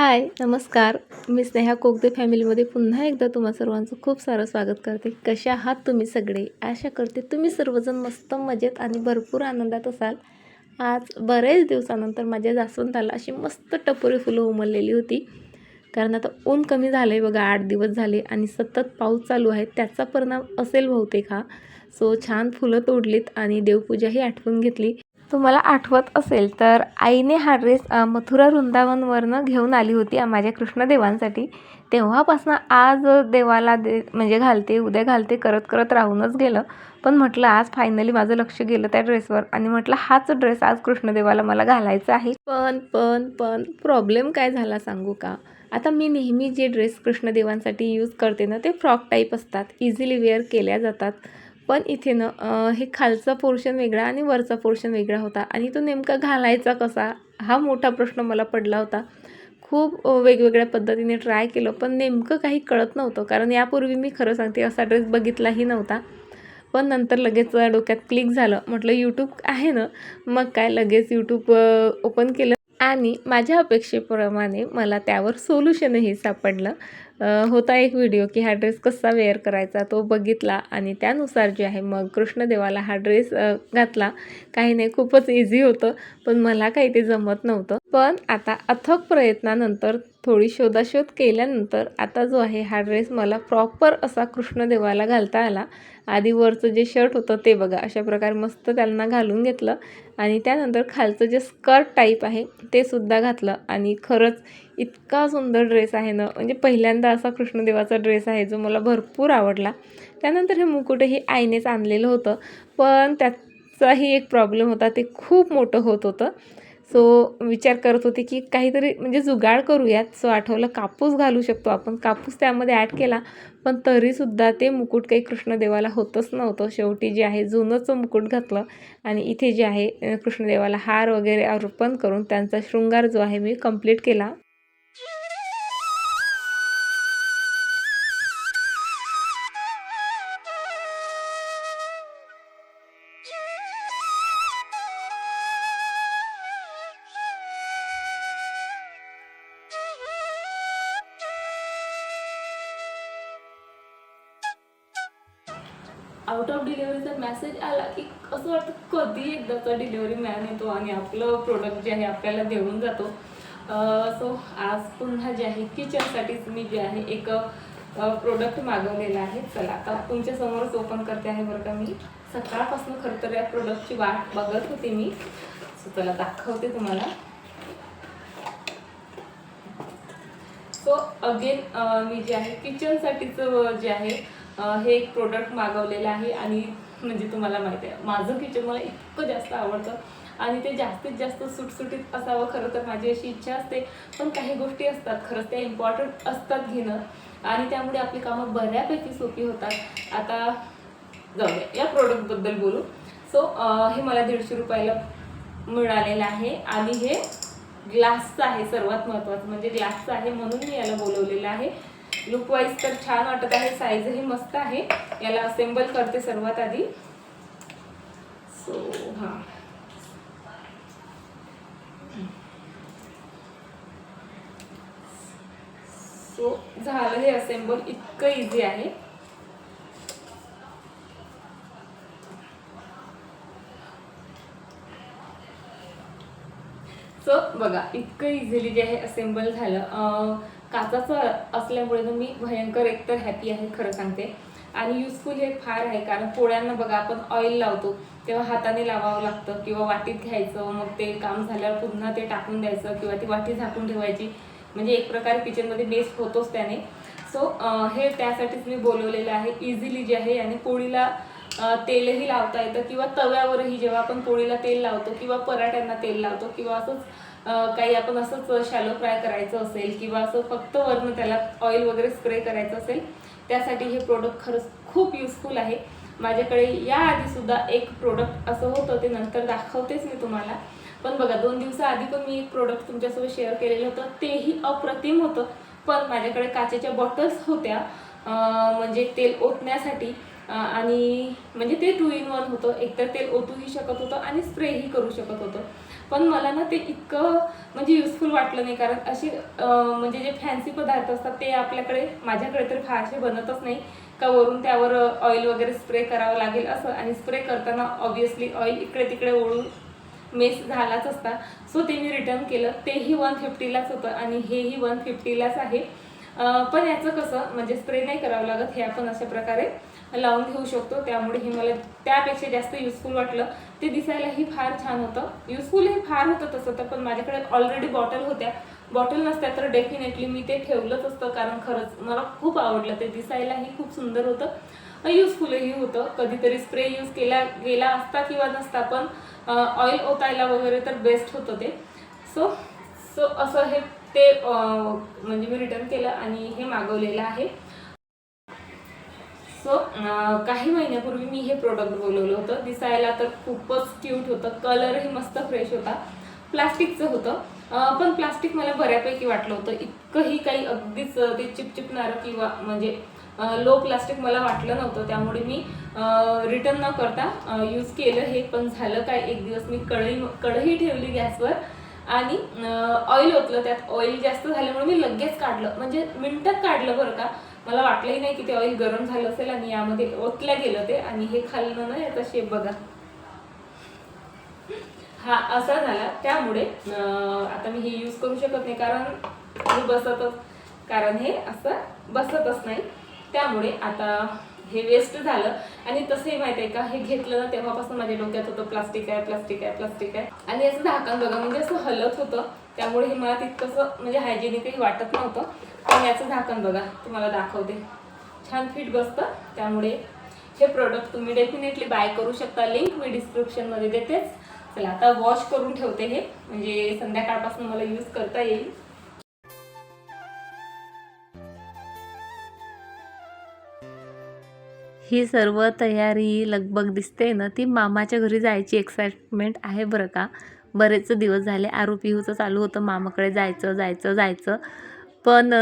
हाय नमस्कार. मी स्नेहा कोगदे फॅमिलीमध्ये पुन्हा एकदा तुम्हा सर्वांचं खूप सारं स्वागत करते. कशा आहात तुम्ही सगळे? आशा करते तुम्ही सर्वजण मस्त मजेत आणि भरपूर आनंदात असाल. आज बरेच दिवसानंतर माझ्या जास्वंदाला अशी मस्त टपोरी फुलं उमललेली होती. कारण आता ऊन कमी झालं आहे बघा आठ दिवस झाले आणि सतत पाऊस चालू आहे. त्याचा परिणाम असेल बहुतेक हा. सो छान फुलं तोडलीत आणि देवपूजाही आठवून घेतली. तुम्हाला आठवत असेल तर आईने हा ड्रेस मथुरा वृंदावनवरनं घेऊन आली होती माझ्या कृष्णदेवांसाठी. तेव्हापासनं आज देवाला दे म्हणजे घालते उद्या घालते करत करत राहूनच गेलं. पण म्हटलं आज फायनली माझं लक्ष गेलं त्या ड्रेसवर. आणि म्हटलं हाच ड्रेस आज कृष्णदेवाला मला घालायचा आहे. पण पण पण प्रॉब्लेम काय झाला सांगू का? आता मी नेहमी जे ड्रेस कृष्णदेवांसाठी यूज करते ना ते फ्रॉक टाईप असतात. इझिली वेअर केल्या जातात. पण इथे ना हे खालचा पोर्शन वेगळा आणि वरचा पोर्शन वेगळा होता. आणि तो नेमका घालायचा कसा हा मोठा प्रश्न मला पडला होता. खूप वेगवेगळ्या पद्धतीने ट्राय केलं पण नेमकं काही कळत नव्हतं. कारण यापूर्वी मी खरं सांगते असा ड्रेस बघितलाही नव्हता. पण नंतर लगेच डोक्यात क्लिक झालं. म्हटलं यूट्यूब आहे ना? मग काय लगेच यूट्यूब ओपन केलं. आणि माझ्या अपेक्षेप्रमाणे मला त्यावर सोल्युशनही सापडलं. होता एक व्हिडिओ की हा ड्रेस कसा वेअर करायचा तो बघितला आणि त्यानुसार जे आहे मग कृष्णदेवाला हा ड्रेस घातला. काही नाही खूपच इझी होतं पण मला काही ते जमत नव्हतं. पण आता अथक प्रयत्नानंतर थोडी शोधाशोध केल्यानंतर आता जो आहे हा ड्रेस मला प्रॉपर असा कृष्णदेवाला घालता आला. आधी वरचं जे शर्ट होतं ते बघा. अशा प्रकारे मस्त त्यांना घालून घेतलं. आणि त्यानंतर खालचं जे स्कर्ट टाईप आहे ते सुद्धा घातलं. आणि खरंच इतका सुंदर ड्रेस आहे ना. म्हणजे पहिल्यांदा असा कृष्णदेवाचा ड्रेस आहे जो मला भरपूर आवडला. त्यानंतर हे मुकुटही आईनेच आणलेलं होतं. पण त्याचाही एक प्रॉब्लेम होता. ते खूप मोठं होत होतं. सो विचार करत होते की काहीतरी म्हणजे जुगाड करूयात. सो आठवलं कापूस घालू शकतो आपण. कापूस त्यामध्ये ॲड केला पण तरीसुद्धा ते मुकुट काही कृष्णदेवाला होतच नव्हतं. शेवटी जे आहे जुनंच मुकुट घातलं आणि इथे जे आहे कृष्णदेवाला हार वगैरे अर्पण करून त्यांचा शृंगार जो आहे मी कंप्लीट केला. कधी डिलिव्हरी मॅन येतो आणि आपलं प्रोडक्ट जे आहे आपल्याला देऊन जातो. सो आज पुन्हा जे आहे किचनसाठीच मी जे आहे एक प्रोडक्ट मागवलेला आहे. चला आता तुमच्या समोरच ओपन करते आहे बरं का मी. सकाळपासून खरं तर या प्रोडक्टची वाट बघत होते मी. सो चला दाखवते तुम्हाला. सो अगेन मी जे आहे किचनसाठीचं जे आहे हे एक प्रोडक्ट मागवलेलं आहे आणि म्हणजे तुम्हाला माहिती आहे. माझं किचन मला इतकं जास्त आवडतं. आणि ते जास्तीत जास्त सुटसुटीत असावं खरं तर माझी अशी इच्छा असते. पण काही गोष्टी असतात खरंच त्या इम्पॉर्टंट असतात घेणं. आणि त्यामुळे आपली कामं बऱ्यापैकी सोपी होतात. आता जाऊ या. प्रोडक्टबद्दल बोलू. सो हे मला दीडशे रुपयाला मिळालेलं आहे. आणि हे ग्लासचं आहे. सर्वात महत्त्वाचं म्हणजे ग्लासचं आहे म्हणून मी याला बोलवलेलं आहे. लुक वाईज तर छान वाटत आहे. साईजही मस्त आहे. याला असेंबल करते सर्वात आधी. सो हां. सो झालं हे असेंबल इतकं इझी आहे. सो बघा इतकं इझिली जे आहे असेंबल झालं. अं, काचाचं असल्यामुळे ना मी भयंकर एकतर हॅपी आहे खरं सांगते. आणि युजफुल हे फार आहे कारण पोळ्यांना बघा आपण ऑइल लावतो तेव्हा हाताने लावावं लागतं किंवा वाटीत घ्यायचं मग ते काम झाल्यावर पुन्हा ते टाकून द्यायचं किंवा ती वाटी झाकून ठेवायची. म्हणजे एक प्रकारे किचनमध्ये बेस्ट होतोच त्याने. सो हे त्यासाठीच मी बोलवलेलं आहे इझिली जे आहे आणि पोळीला तेलही लावता येतं किंवा तव्यावरही जेव्हा आपण पोळीला तेल लावतो किंवा पराठ्यांना तेल लावतो किंवा असंच काही आपण असंच शॅलो फ्राय करायचं असेल किंवा असं फक्त वरनं त्याला ऑइल वगैरे स्प्रे करायचं असेल त्यासाठी हे प्रोडक्ट खरंच खूप युजफुल आहे. माझ्याकडे याआधी सुद्धा एक प्रोडक्ट असं होतं ते नंतर दाखवतेच मी तुम्हाला. पण बघा दोन दिवसाआधी पण मी एक प्रोडक्ट तुमच्यासोबत शेअर केलेलं होतं तेही अप्रतिम होतं. पण माझ्याकडे काचेच्या बॉटल्स होत्या म्हणजे तेल ओतण्यासाठी आणि म्हणजे ते टू इन वन होतं. एकतर तेल ओतूही शकत होतं आणि स्प्रेही करू शकत होतं. पण मला ना ते इतकं म्हणजे युजफुल वाटलं नाही. कारण असे म्हणजे जे फॅन्सी पदार्थ असतात ते आपल्याकडे माझ्याकडे तर फारसे बनतच नाही. का वरून त्यावर ऑइल वगैरे स्प्रे करावं लागेल असं. आणि स्प्रे करताना ऑब्विसली ऑइल इकडे तिकडे ओढून मेस झालाच असता. सो ते मी रिटर्न केलं. तेही वन फिफ्टीलाच होतं आणि हेही वन फिफ्टीलाच आहे. पण याचं कसं म्हणजे स्प्रे नाही करावं लागत. हे आपण अशा प्रकारे लावून घेऊ शकतो. त्यामुळे हे मला त्यापेक्षा जास्त युजफुल वाटलं. ते दिसायलाही फार छान होतं. युजफुलही फार होतं तसं तर पण माझ्याकडे ऑलरेडी बॉटल होत्या. बॉटल नसत्या तर डेफिनेटली मी ते ठेवलंच असतं कारण खरंच मला खूप आवडलं. ते दिसायलाही खूप सुंदर होतं. युजफुलही होतं. कधीतरी स्प्रे यूज केला गेला असता किंवा नसता पण ऑइल ओतायला वगैरे तर बेस्ट होतं ते. सो सो असं हे ते म्हणजे मी रिटर्न केलं आणि हे मागवलेलं आहे. सो काही महिन्यापूर्वी मी हे प्रोडक्ट बोलवलं होतं. दिसायला तर खूपच क्यूट होतं. कलरही मस्त फ्रेश होता. प्लास्टिकचं होतं. पण प्लास्टिक मला बऱ्यापैकी वाटलं होतं. इतकंही काही अगदीच ते चिपचिपणारं किंवा म्हणजे लो प्लास्टिक मला वाटलं नव्हतं. त्यामुळे मी रिटर्न न करता यूज केलं हे. पण झालं काय? एक दिवस मी कढई कढई ठेवली गॅसवर आणि ऑइल ओतलं. त्यात ऑइल जास्त झाल्यामुळे मी लगेच काढलं. म्हणजे मिनटात काढलं बरं का? मला वाटलंही नाही की ते ऑइल गरम झालं असेल आणि यामध्ये ओतल्या गेलं ते आणि हे खाल्लं ना याचा शेप बघा. हा असा झाला. त्यामुळे आता मी हे यूज करू शकत नाही कारण मी बसतच. कारण हे असं बसतच नाही. त्यामुळे आता हे वेस्ट झालं. आणि तसंही माहिती आहे का हे घेतलं ना तेव्हापासून माझ्या डोक्यात होतं प्लास्टिक आहे प्लास्टिक आहे प्लास्टिक आहे. आणि याचं झाकण बघा म्हणजे असं हलत होतं. त्यामुळे हे मला तितकंसं म्हणजे हायजेनिकही वाटत नव्हतं. पण याचं झाकण बघा तुम्हाला दाखवते. छान फिट बसतं. त्यामुळे हे प्रोडक्ट तुम्ही डेफिनेटली बाय करू शकता. लिंक मी डिस्क्रिप्शनमध्ये देतेच. चला आता वॉश करून ठेवते हे. म्हणजे संध्याकाळपासून मला यूज करता येईल. ही सर्व तयारी लगबग दिसते ना ती मामाच्या घरी जायची एक्साइटमेंट आहे बरं का. बरेच दिवस झाले आरू पिहूचं चालू होतं मामाकडे जायचं जायचं जायचं. पण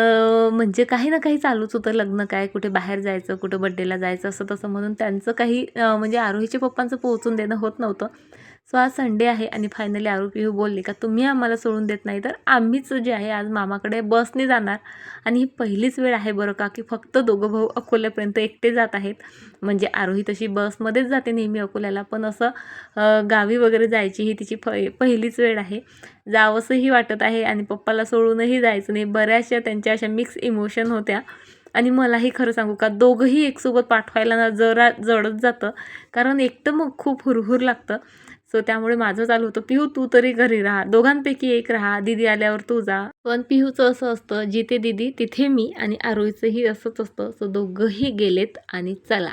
म्हणजे काही ना काही चालूच होतं लग्न काय कुठे बाहेर जायचं कुठं बड्डेला जायचं असं तसं म्हणून त्यांचं काही म्हणजे आरोहीच्या पप्पांचं पोहोचून देणं होत नव्हतं. सो आज संडे आहे आणि फायनली आरोपी हो बोलले का तुम्ही आम्हाला सोडून देत नाही तर आम्हीच जे आहे आज मामाकडे बसने जाणार. आणि ही पहिलीच वेळ आहे बरं का की फक्त दोघं भाऊ अकोल्यापर्यंत एकटे जात आहेत. म्हणजे आरोही तशी बसमध्येच जाते नेहमी अकोल्याला पण असं गावी वगैरे जायची ही तिची प पहिलीच वेळ आहे. जावंसंही वाटत आहे आणि पप्पाला सोडूनही जायचं नाही. बऱ्याचशा त्यांच्या अशा मिक्स इमोशन होत्या. आणि मलाही खरं सांगू का दोघंही एकसोबत पाठवायला ना जरा जडत जातं. कारण एकटं मग खूप हुरहुर लागतं. सो त्यामुळे माझं चालू होतं. पिहू तू तरी घरी राहा. दोघांपैकी एक राहा. दिदी आल्यावर तू जा. पण पिहूचं असं असतं जिथे दिदी तिथे मी आणि आरोहीचंही असंच असतं. सो दोघंही गेलेत आणि चला.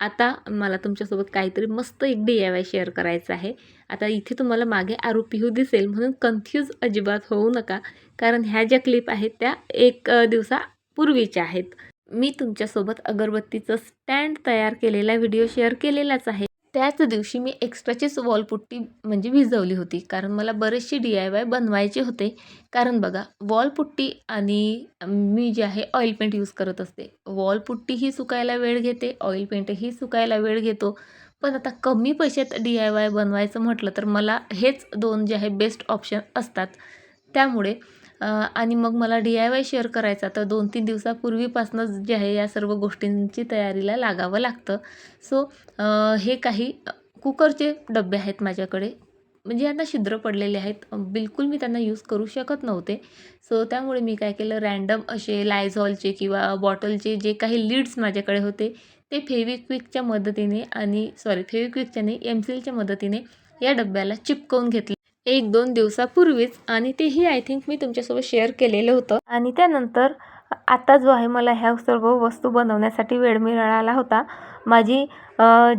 आता मला तुमच्यासोबत काहीतरी मस्त एक डी आय वाय शेअर करायचं आहे. आता इथे तुम्हाला मागे आरू पिहू दिसेल म्हणून कन्फ्यूज अजिबात होऊ नका. कारण ह्या ज्या क्लिप आहेत त्या एक दिवसापूर्वीच्या आहेत. मी तुमच्यासोबत अगरबत्तीचं स्टँड तयार केलेला व्हिडिओ शेअर केलेलाच आहे. त्याच दिवशी मी एक्स्ट्राचीच वॉलपुट्टी म्हणजे भिजवली होती. कारण मला बरेचसे डी आय वाय बनवायचे होते. कारण बघा वॉलपुट्टी आणि मी जे आहे ऑइल पेंट यूज करत असते. वॉलपुट्टीही सुकायला वेळ घेते ऑइल पेंटही सुकायला वेळ घेतो. पण आता कमी पैशात डी आय वाय बनवायचं म्हटलं तर मला हेच दोन जे आहे बेस्ट ऑप्शन असतात. त्यामुळे आणि मग मला डी आय वाय शेअर करायचा. तर दोन तीन दिवसापूर्वीपासूनच जे आहे या सर्व गोष्टींची तयारीला लागावं लागतं. सो हे काही कुकरचे डबे आहेत माझ्याकडे. म्हणजे यांना छिद्र पडलेले आहेत. बिलकुल मी त्यांना यूज करू शकत नव्हते. सो त्यामुळे मी काय केलं रॅन्डम असे लायझॉलचे किंवा बॉटलचे जे काही लीड्स माझ्याकडे होते ते फेविक्विकच्या मदतीने आणि सॉरी फेविक्विकच्या नाही एमसीलच्या मदतीने या डब्याला चिपकवून घेतले. एक दोन दिवसापूर्वीच आणि तेही आय थिंक मी तुमच्यासोबत शेअर केलेलं होतं. आणि त्यानंतर आता जो आहे मला ह्या सर्व वस्तू बनवण्यासाठी वेळ मिळाला होता. माझी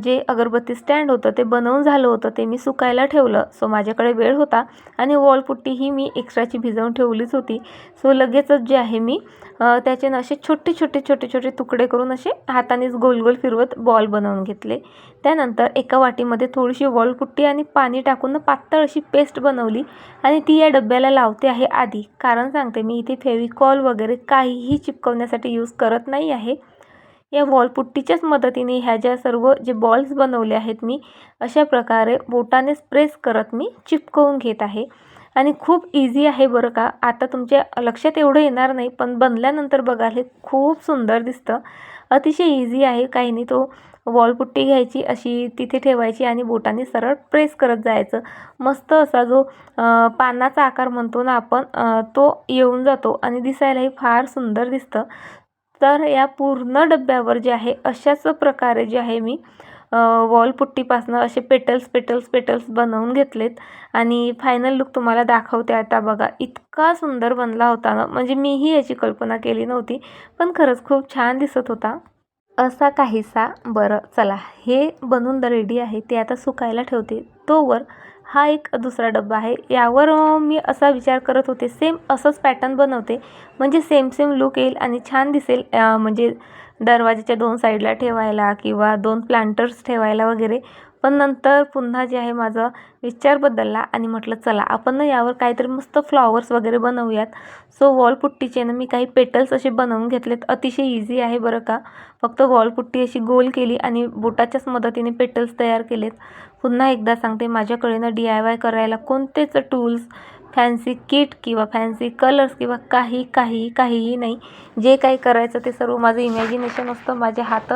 जे अगरबत्ती स्टँड होतं ते बनवून झालं होतं ते मी सुकायला ठेवलं. सो माझ्याकडे वेळ होता आणि वॉलपुट्टी ही मी एक्स्ट्राची भिजवून ठेवलीच होती. सो लगेचच जे आहे मी त्याचे ना असे छोटे छोटे छोटे छोटे तुकडे करून असे हातानेच गोल गोल फिरवत बॉल बनवून घेतले. त्यानंतर एका वाटीमध्ये थोडीशी वॉलपुट्टी आणि पाणी टाकून ना पातळ अशी पेस्ट बनवली आणि ती या डब्याला लावते आहे आधी. कारण सांगते मी इथे फेविकॉल वगैरे काहीही चिपकवण्यासाठी यूज करत नाही आहे. या वॉलपुट्टीच्याच मदतीने ह्या ज्या सर्व जे बॉल्स बनवले आहेत मी अशा प्रकारे बोटानेच प्रेस करत मी चिपकवून घेत आहे. आणि खूप इझी आहे बरं का. आता तुमच्या लक्षात एवढं येणार नाही पण बनल्यानंतर बघाल हे खूप सुंदर दिसतं. अतिशय इझी आहे काही नाही तो वॉलपुट्टी घ्यायची अशी तिथे ठेवायची आणि बोटाने सरळ प्रेस करत जायचं. मस्त असा जो पानाचा आकार म्हणतो ना आपण तो येऊन जातो आणि दिसायलाही फार सुंदर दिसतं. तर या पूर्ण डब्यावर जे आहे अशाच प्रकारे जे आहे मी वॉलपुट्टीपासनं असे पेटल्स पेटल्स पेटल्स बनवून घेतलेत. आणि फायनल लुक तुम्हाला दाखवते आता बघा इतका सुंदर बनला होता ना. म्हणजे मीही याची कल्पना केली नव्हती पण खरंच खूप छान दिसत होता. असा काहीसा बरं चला हे बनून रेडी आहे ते आता सुकायला ठेवते. तोवर हा एक दुसरा डब्बा आहे. यावर मी असा विचार करत होते सेम असंच पॅटर्न बनवते. म्हणजे सेम सेम लुक येईल आणि छान दिसेल म्हणजे दरवाजाच्या दोन साईडला ठेवायला किंवा दोन प्लांटर्स ठेवायला वगैरे. पण नंतर पुन्हा जे आहे माझं विचार बदलला आणि म्हटलं चला आपण ना यावर काहीतरी मस्त फ्लॉवर्स वगैरे बनवूयात. सो वॉलपुट्टीचे ना मी काही पेटल्स असे बनवून घेतलेत. अतिशय इझी आहे बरं का. फक्त वॉलपुट्टी अशी गोल केली आणि बोटाच्याच मदतीने पेटल्स तयार केलेत. पुन्हा एकदा सांगते माझ्याकडे ना डी आय वाय करायला कोणतेच टूल्स फॅन्सी किट किंवा फॅन्सी कलर्स किंवा काही काही काहीही नाही. जे काही करायचं ते सर्व माझं इमॅजिनेशन असतं. माझे हात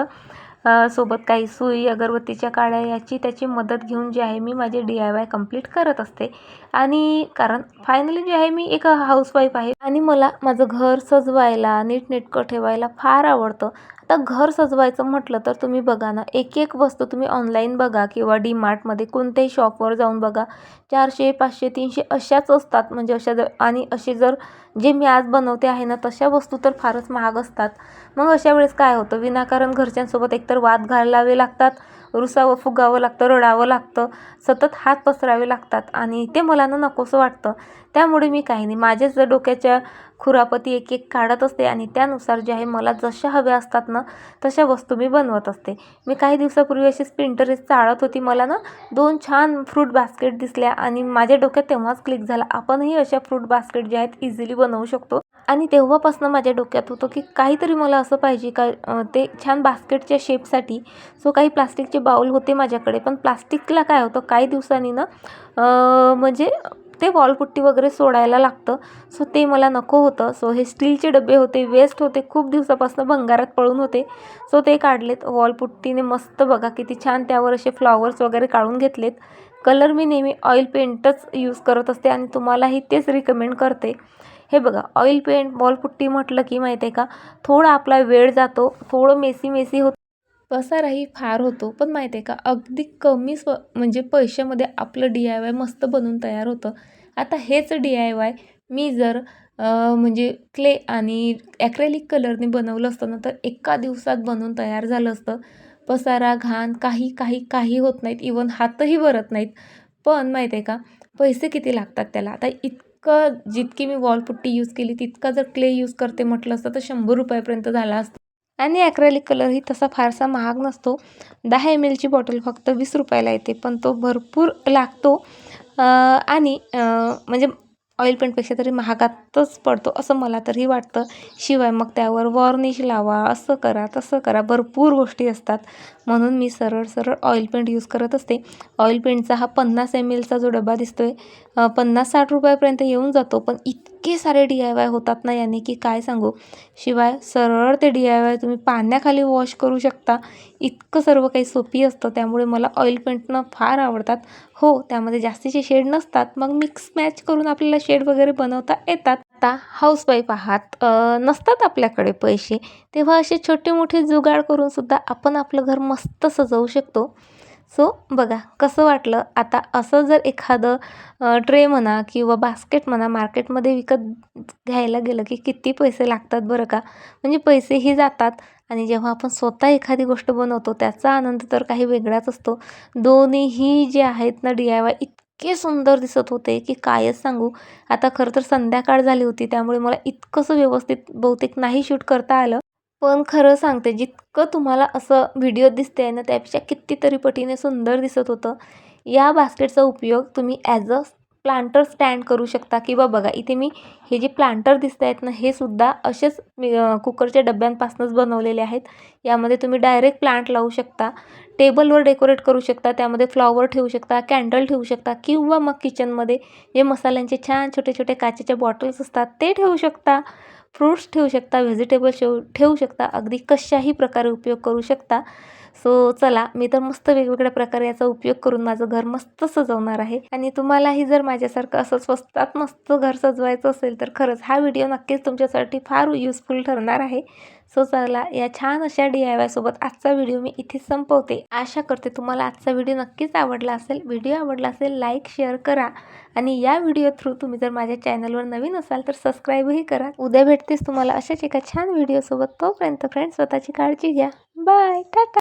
सोबत काही सुई अगरबत्तीच्या काड्या याची त्याची मदत घेऊन जे आहे मी माझे डी आय वाय कंप्लीट करत असते. आणि कारण फायनली जे आहे मी एक हाऊसवाईफ आहे. आणि मला माझं घर सजवायला नीटनेटकं ठेवायला फार आवडतं. आता घर सजवायचं म्हटलं तर तुम्ही बघा ना एक एक वस्तू तुम्ही ऑनलाईन बघा किंवा डी मार्टमध्ये कोणत्याही शॉपवर जाऊन बघा. चारशे पाचशे तीनशे अशाच असतात. म्हणजे अशा जर आणि असे जर जे मी आज बनवते आहे ना तशा वस्तू तर फारच महाग असतात. मग अशा वेळेस काय होतं? विनाकारण घरच्यांसोबत एकतर वाद घालावे लागतात रुसावं फुगावं लागतं रडावं लागतं सतत हात पसरावे लागतात आणि ते मला ना नकोसं वाटतं. त्यामुळे मी काही नाही. माझ्याच डोक्याच्या खुरापती एक एक काढत असते आणि त्यानुसार जे आहे मला जशा हव्या असतात ना तशा वस्तू मी बनवत असते. मी काही दिवसापूर्वी अशीच स्पिंटरेस्ट चाळत होती. मला ना दोन छान फ्रूट बास्केट दिसल्या आणि माझ्या डोक्यात तेव्हाच क्लिक झाला. आपणही अशा फ्रूट बास्केट ज्या आहेत इझिली बनवू शकतो. आणि तेव्हापासून माझ्या डोक्यात होतं की काहीतरी मला असं पाहिजे का ते छान बास्केटच्या शेपसाठी सो काही प्लास्टिकचे बाऊल होते माझ्याकडे पण प्लास्टिकला काय होतं काही दिवसांनी ना म्हणजे ते वॉलपुट्टी वगैरे सोडायला लागतं. सो ते मला नको होतं. सो हे स्टीलचे डबे होते वेस्ट होते खूप दिवसापासून भंगारात पळून होते. सो ते काढलेत वॉलपुट्टीने मस्त बघा किती छान त्यावर असे फ्लॉवर्स वगैरे काढून घेतलेत. कलर मी नेहमी ऑइल पेंटच यूज करत असते आणि तुम्हालाही तेच रिकमेंड करते. हे बघा ऑइल पेंट वॉलपुट्टी म्हटलं की माहिती आहे का? थोडा आपला वेळ जातो थोडं मेसी मेसी होतं पसाराही फार होतो पण माहिती आहे का? अगदी कमी स्व म्हणजे पैशामध्ये आपलं डी आय वाय मस्त बनून तयार होतं. आता हेच डी आय वाय मी जर म्हणजे क्ले आणि ॲक्रेलिक कलरने बनवलं असतं ना तर एका दिवसात बनवून तयार झालं असतं. पसारा घाण काही काही काही होत नाहीत. इवन हातही भरत नाहीत. पण माहिती आहे का? पैसे किती लागतात त्याला? आता इत इतकं जितकी मी वॉलपुट्टी यूज केली तितका जर क्ले यूज करते म्हटलं असतं तर शंभर रुपयापर्यंत झाला असतं. आणि ॲक्रेलिक कलरही तसा फारसा महाग नसतो. दहा एम एलची बॉटल फक्त वीस रुपयाला येते पण तो भरपूर लागतो. आणि म्हणजे ऑइल पेंटपेक्षा तरी महागातच पडतो असं मला तरी वाटतं. शिवाय मग त्यावर वॉर्निश लावा असं करा तसं करा. भरपूर गोष्टी असतात. म्हणून मी सरळ सरळ ऑइल पेंट यूज करत असते. ऑइल पेंटचा हा पन्नास एम एलचा जो डबा दिसतो आहे पन्नास साठ रुपयापर्यंत येऊन जातो पण इतके सारे डी आय वाय होतात ना याने की काय सांगू? शिवाय सरळ ते डी आय वाय तुम्ही पाण्याखाली वॉश करू शकता. इतकं सर्व काही सोपी असतं. त्यामुळे मला ऑइल पेंटनं फार आवडतात. हो त्यामध्ये जास्तीचे शेड नसतात. मग मिक्स मॅच करून आपल्याला शेड वगैरे बनवता येतात. आता हाऊसवाईफ आहात. नसतात आपल्याकडे पैसे. तेव्हा असे छोटे मोठे जुगाड करून सुद्धा आपण आपलं घर मस्त सजवू शकतो. सो बघा कसं वाटलं? आता असं जर एखादं ट्रे म्हणा किंवा बास्केट म्हणा मार्केटमध्ये विकत घ्यायला गेलं की किती पैसे लागतात बरं का? म्हणजे पैसेही जातात आणि जेव्हा आपण स्वतः एखादी गोष्ट बनवतो त्याचा आनंद तर काही वेगळाच असतो. दोन्हीही जे आहेत ना डी आय वाय इतके सुंदर दिसत होते की कायच सांगू? आता खरं तर संध्याकाळ झाली होती त्यामुळे मला इतकंसं व्यवस्थित बहुतेक नाही शूट करता आलं. पण खरं सांगते जितकं तुम्हाला असं व्हिडिओ दिसते आहे ना त्यापेक्षा कितीतरी पटीने सुंदर दिसत होतं. या बास्केटचा उपयोग तुम्ही ॲज अ प्लांटर स्टँड करू शकता. किंवा बघा इथे मी हे जे प्लांटर दिसत आहेत ना हे सुद्धा असेच कुकरच्या डब्यांपासूनच बनवलेले आहेत. यामध्ये तुम्ही डायरेक्ट प्लांट लावू शकता. टेबलवर डेकोरेट करू शकता. त्यामध्ये फ्लॉवर ठेवू शकता कॅन्डल ठेवू शकता किंवा मग किचनमध्ये जे मसाल्यांचे छान छोटे छोटे काचेच्या बॉटल्स असतात ते ठेवू शकता. फ्रूट्स ठेवू शकता व्हेजिटेबल्स ठेवू ठेवू शकता अगदी कशाही प्रकारे उपयोग करू शकता. सो चला मी तर मस्त वेगवेगळ्या प्रकारे याचा उपयोग करून माझं घर मस्त सजवणार आहे. आणि तुम्हालाही जर माझ्यासारखं असं स्वस्तात मस्त घर सजवायचं असेल तर खरंच हा व्हिडिओ नक्कीच तुमच्यासाठी फार युजफुल ठरणार आहे. सो चला या छान अशा डी आय वायसोबत आजचा व्हिडिओ मी इथे संपवते. आशा करते तुम्हाला आजचा व्हिडिओ नक्कीच आवडला असेल. व्हिडिओ आवडला असेल लाईक शेअर करा. आणि या व्हिडिओ थ्रू तुम्ही जर माझ्या चॅनलवर नवीन असाल तर सबस्क्राईबही करा. उद्या भेटतेच तुम्हाला अशाच एका छान व्हिडिओसोबत तोपर्यंत फ्रेंड्स स्वतःची काळजी घ्या. Bye tata.